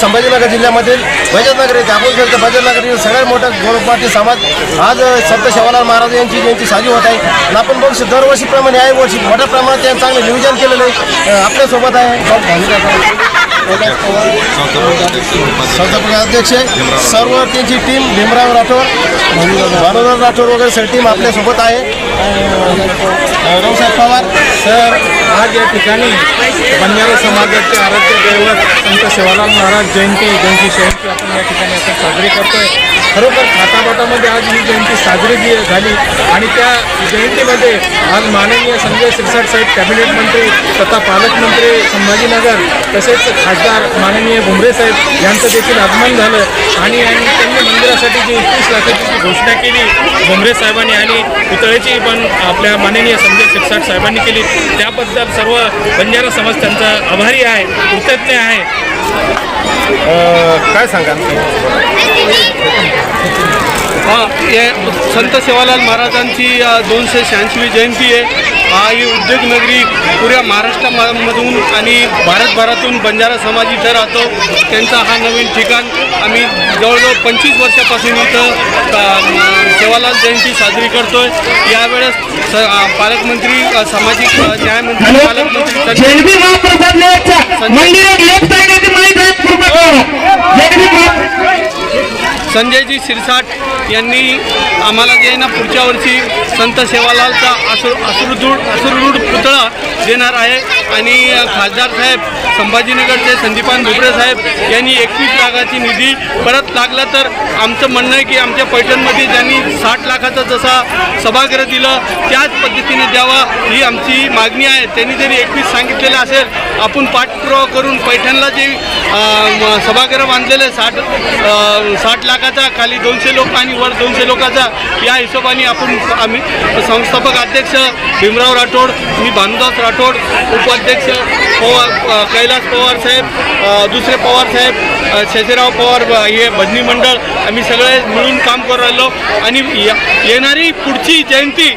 संभाजीनगर जिल्ह्यामधील बजाजनगर येथे आपण जर बजाजनगर सगळ्यात मोठा गोरखपाटी समाज आज संत शेवालाल महाराज यांची जयंती साजरी होत आहे. आणि आपण बघू शकतो दरवर्षीप्रमाणे याही वर्षी मोठ्या प्रमाणात त्यांनी चांगलं नियोजन केलेलं आहे. आपल्यासोबत आहे अध्यक्ष सर्व त्यांची टीम भीमराव राठोड भानुदास राठोड वगैरे सर टीम आपल्यासोबत आहे. रावसाहेब पवार. सर आज या ठिकाणी बंजारा समाजाचे आराध्य दैवत संत सेवालाल महाराज जयंती जयंती जयंती आपण या ठिकाणी आपण साजरी करतोय. खरोखर खाताबाटामध्ये आज ही जयंती साजरी जी झाली आणि त्या जयंतीमध्ये आज माननीय संजय शिरसाट साहेब कॅबिनेट मंत्री तथा पालकमंत्री संभाजीनगर तसेच खासदार माननीय भुमरे साहेब यांचं देखील आगमन झालं आणि आणि त्यांनी मंदिरासाठी जी एकतीस लाखाची घोषणा केली भुमरे साहेबांनी आणि पुतळ्याची पण आपल्या माननीय संजय सिरसाट साहेबांनी केली त्याबद्दल सर्व बंजारा समाज त्यांचा आभारी आहे कृतज्ञ आहे. काय सांगाल? हा, या संत सेवालाल महाराजांची दोनशे शहाऐंशीवी जयंती आहे. हा ही उद्योगनगरी पुऱ्या महाराष्ट्रामधून आणि भारतभरातून बंजारा समाज इथं राहतो. त्यांचा हा नवीन ठिकाण. आम्ही जवळजवळ पंचवीस वर्षापासून इथं सेवालाल जयंती साजरी करतोय. यावेळेस पालकमंत्री सामाजिक न्यायमंत्री पालकमंत्री संजयजी शिरसाट यांनी आम्हाला जे आहे ना पुढच्या वर्षी संत सेवालालचा असुर असुरदूड असुररूढ पुतळा देणार आहे. आणि खासदार साहेब संभाजीनगरचे संदीपान भुबरे साहेब यांनी एकवीस लाखाची निधी परत लागला तर आमचं म्हणणं आहे की आमच्या पैठणमध्ये ज्यांनी साठ लाखाचा जसा सभागृह दिलं त्याच पद्धतीने द्यावा ही आमची मागणी आहे. त्यांनी जरी एकवीस सांगितलेलं असेल आपण पाठपुरावा करून पैठणला जे सभागृह बांधलेलं आहे साठ साठ लाखा खाली दोनशे लोक आणि वर दोनशे लोकांचा या हिशोबाने आपण आम्ही संस्थापक अध्यक्ष भीमराव राठोड मी भानुदास राठोड उपाध्यक्ष पवार कैलास पवार साहेब दुसरे पवार साहेब अ, शशीराव पवार हे भजनी मंडळ आम्ही सगळे मिळून काम करू राहिलो. आणि येणारी पुढची जयंती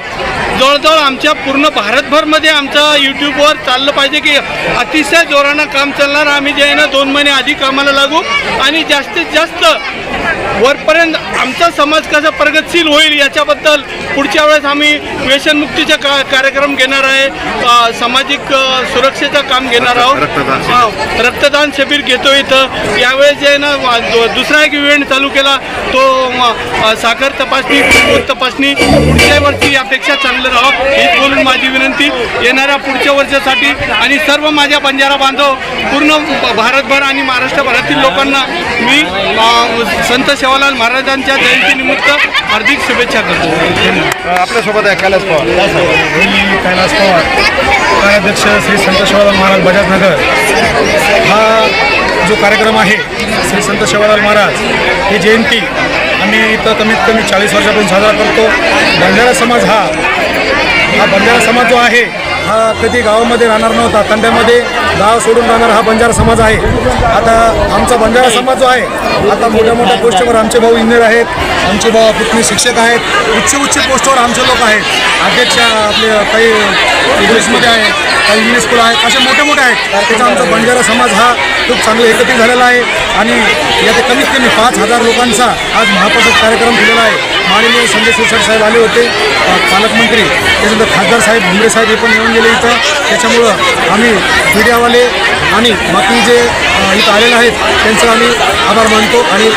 जवळजवळ आमच्या पूर्ण भारतभरमध्ये आमचं यूट्यूबवर चाललं पाहिजे की अतिशय जोरानं काम चालणार. आम्ही जे आहे ना दोन महिने आधी कामाला लागू आणि जास्तीत जास्त वरपर्यंत आमचा समाज कसा प्रगतशील होईल याच्याबद्दल पुढच्या वेळेस आम्ही व्यसनमुक्तीचा का कार्यक्रम घेणार आहे. सामाजिक सुरक्षेचं काम घेणार आहोत. रक्तदान शिबिर. घेतो इथं. यावेळेस जे आहे ना दुसरा एक इव्हेंट चालू केला. तो साखर तपासणी तपासणी. पुढच्या वर्षी यापेक्षा चांगलं राहावं हीच बोलून माझी विनंती. येणाऱ्या पुढच्या वर्षासाठी आणि सर्व माझ्या बंजारा बांधव पूर्ण भारतभर आणि महाराष्ट्रभरातील लोकांना मी संत सेवालाल महाराजांच्या जयंतीनिमित्त हार्दिक शुभेच्छा करतो आपल्यासोबत आहे कैलास पवार. मी कैलास पवार कार्याध्यक्ष श्री संत शिवालाल महाराज बजाजनगर. हा जो कार्यक्रम आहे श्री संत शिवालाल महाराज ही जयंती आम्ही इथं कमीत कमी चाळीस वर्षापासून साजरा करतो. बंजारा समाज हा हा बंजारा समाज जो आहे हा कधी गावामध्ये राहणार नव्हता तंड्यामध्ये गाव सोडून राहणार हा बंजारा समाज आहे. आता आमचा बंजारा समाज जो आहे आता मोठ्या मोठ्या पोस्टवर आमचे भाऊ इंजिनियर आहेत आमचे भाऊ पुतणी शिक्षक आहेत उच्च उच्च पोस्टवर आमचे लोक आहेत. अध्यक्ष आपले काही इंग्लिशमध्ये आहेत काही इंग्लिश स्कूल आहेत असे मोठे मोठे आहेत. त्याचा आमचा बंजारा समाज हा खूप चांगला एकत्रित झालेला आहे. आणि यात कमीत कमी पाच हजार लोकांचा आज महाप्रसाद कार्यक्रम केलेला आहे. माननीय संजय शिरसाट साहेब आले होते. पालकमंत्री त्याच्यानंतर खासदार साहेब भुमरे साहेब हे पण येऊन गेले इथं. त्याच्यामुळं आम्ही मीडियावाले आणि बाकी जे इथं आलेले आहेत त्यांचं आम्ही आभार मानतो आणि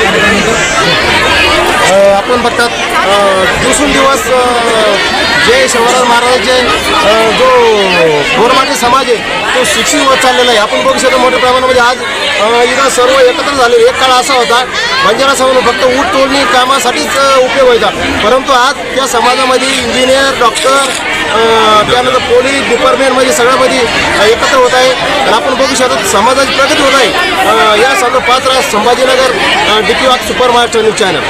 आपण बघतात अ, दिवसेंदिवस जय शिवराज महाराज जो गोरमाटी समाज आहे तो शिक्षित होत चाललेला आहे. आपण बघू शकतो मोठ्या प्रमाणामध्ये आज इथं सर्व एकत्र झाले. एक काळ असा होता बंजारा समाज फक्त ऊट तोडणी कामासाठीच उपयोग व्हायचा परंतु आज त्या समाजामध्ये इंजिनियर डॉक्टर त्यानंतर पोलीस डिपार्टमेंटमध्ये सगळ्यामध्ये एकत्र होत आहे. आणि आपण बघू शकतो समाजाची प्रगती होत आहे. या सर्व पाच राज संभाजीनगर डी पी वाक सुपर महाराष्ट्र न्यूज चॅनल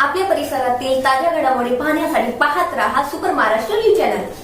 आपल्या परिसरातील ताज्या घडामोडी पाहण्यासाठी पाहत राहा सुपर महाराष्ट्र न्यूज चॅनल